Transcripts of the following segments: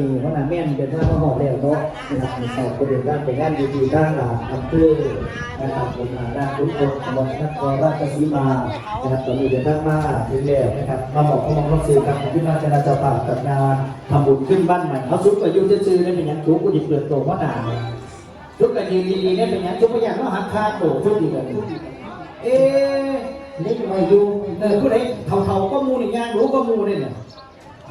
นี้หัวหน้าแม่นเดินท่างมาหอบแล้วเนาะนะครับสอบประเด็นด้านเป็นงานดีๆด้านหลังอำเภอนะครับผมหาด้านทุกคนจังหวัดนครราชสีมานะครับตอนนี้เดินทางมาถึงแล้วนะครับมาบอกข้อมูลรับสื่อกับที่มาจะจะฝากกับงานทำบุญขึ้นบ้านใหม่เขาซุปอายุจะซื้อได้เป็นย่างทุกข์ก็หยิบเปลือกโตเพระหนาทุกข์กันดีๆเนี่ยเป็นย่างทุกข์ไม่อยากว่าหักค่าโตทุกข์ดีกันเอ๊ะนี่มาอยู่เออผู้ใดเท่าๆก็มูนี่งานรู้ก็มูเนี่ย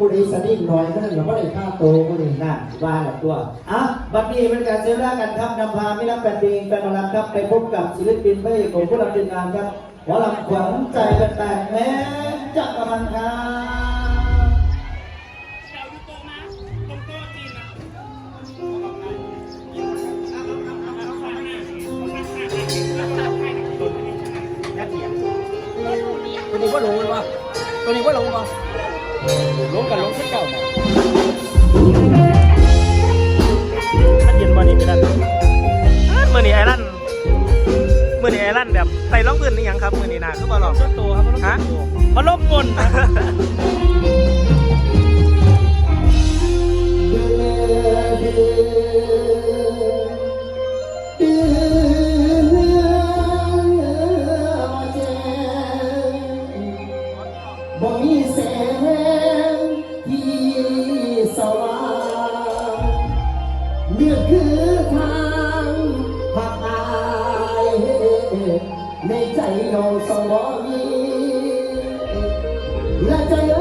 ผู้ใดสนิทน้อยก็นั่นเราก็ได้ค่าโตก็ได้นั่นว่ากับตัวอะบัดนี้เป็นการเซลล่ากันครับนำพาไม่รับแฟนเพลงแฟนมอลำครับไปพบกับศิลปินพระเอกของพวกเราเป็นงานครับหมอลำขวัญใจแฟนๆแม้จักรมันครับตัวนี้ว่าลงเลยวะตัวนี้ว่าลงวะ ลงกับลงขึ้นเก่าเนี่ยมันเย็นวันนี้เป็นนั่นเมื่อนี้ไอ้นั่นเมื่อนี้ไอ้นั่นแบบใส่ร้องเงินนี่ยังครับเมื่อนี้นะคือบ่หรอกส่วนตัวครับฮะมันลบกลนะบ่ ในใจน้องสวามีและใจ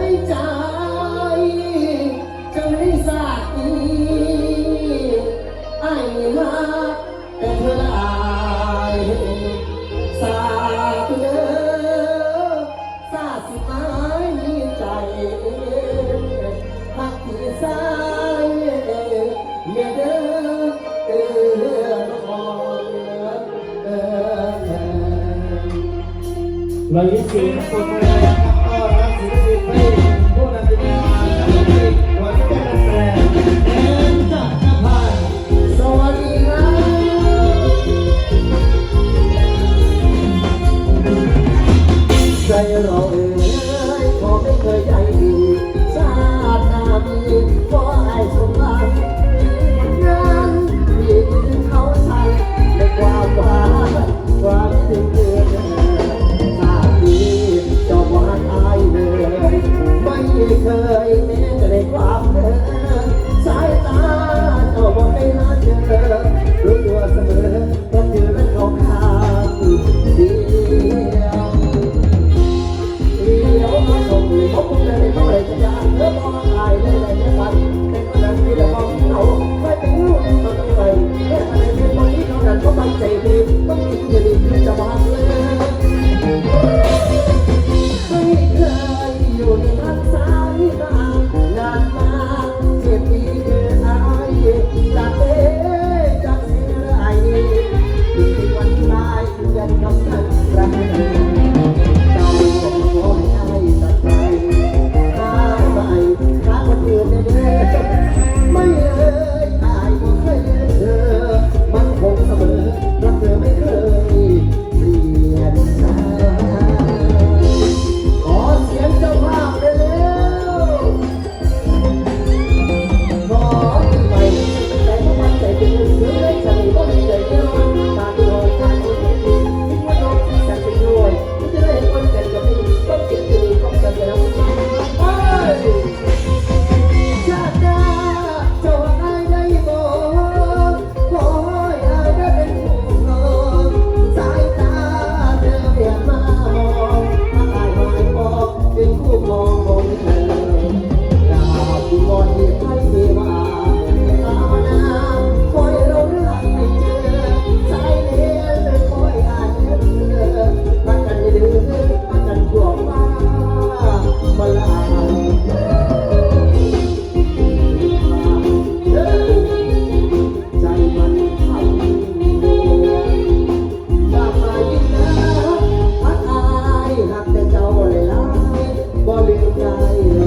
เรายินดีนะคุณผู้ชมครับก็รับศิลปินเพลงผู้นำเป็นงานศิลปินวันแก้แฟนแอนจักรพันธ์สวัสดีครับใจเราเอ่ยพอไม่เคยใจดีชาติหน้ามี Yeah. ใจ